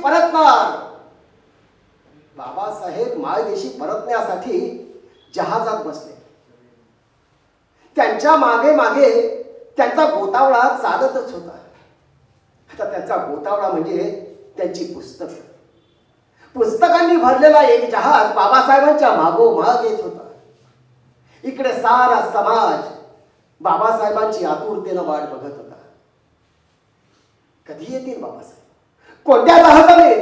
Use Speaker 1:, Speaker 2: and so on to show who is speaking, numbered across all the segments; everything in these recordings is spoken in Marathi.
Speaker 1: परतणार. बाबासाहेब मायदेशी परतण्यासाठी जहाजात बसले. त्यांच्या मागे मागे त्यांचा गोतावळा चालतच होता. आता त्यांचा गोतावळा म्हणजे त्यांची पुस्तक. पुस्तकांनी भरलेला एक जहाज बाबासाहेबांच्या मागोमाग येत होता. इकडे सारा समाज बाबासाहेबांची आतुरतेनं वाट बघत होता. कधी येतील बाबासाहेब? कोणत्या जहाजाने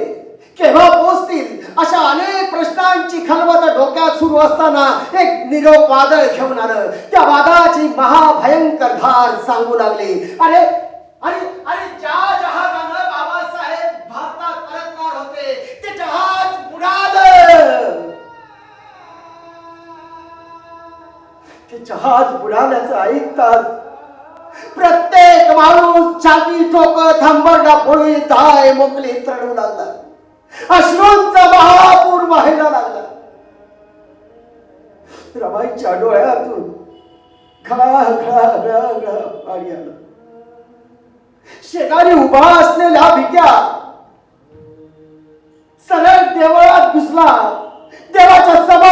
Speaker 1: केव्हा पोचतील अशा अनेक प्रश्नांची खलबत डोक्यात सुरू असताना एक निरोप वादळ घेऊन आलं. त्या वादळाची महाभयंकर धार सांगू लागली. अरे अरे अरे ज्या जहाजानं बाबासाहेब भारतात परतणार होते ते जहाज बुडालं. ते जहाज बुडाल्याचं ऐकतात प्रत्येक माणूस छाती ठोक हंबरडा फोडून दाय मोकली रडू लागला. अश्रूंचा महापूर व्हायला लागला. रमाईच्या डोळ्यातून घळा घळा घळा घळा पाणी आलं. शेजारी उभा असलेल्या भिक्या सरळ देवळात घुसला देवाच्या सभा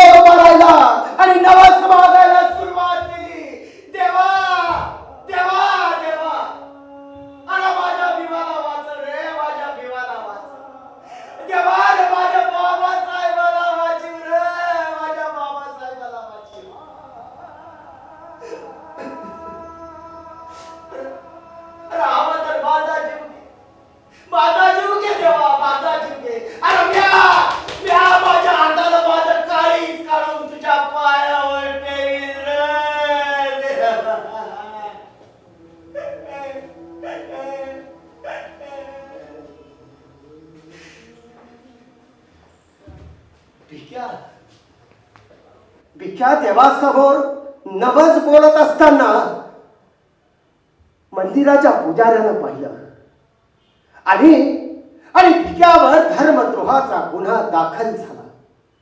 Speaker 1: भिक्या भिक्या देवासमोर नवस बोलत असताना मंदिराच्या पुजाऱ्यानं पाहिलं. आणि आणि भिक्यावर धर्मद्रोहाचा गुन्हा दाखल झाला.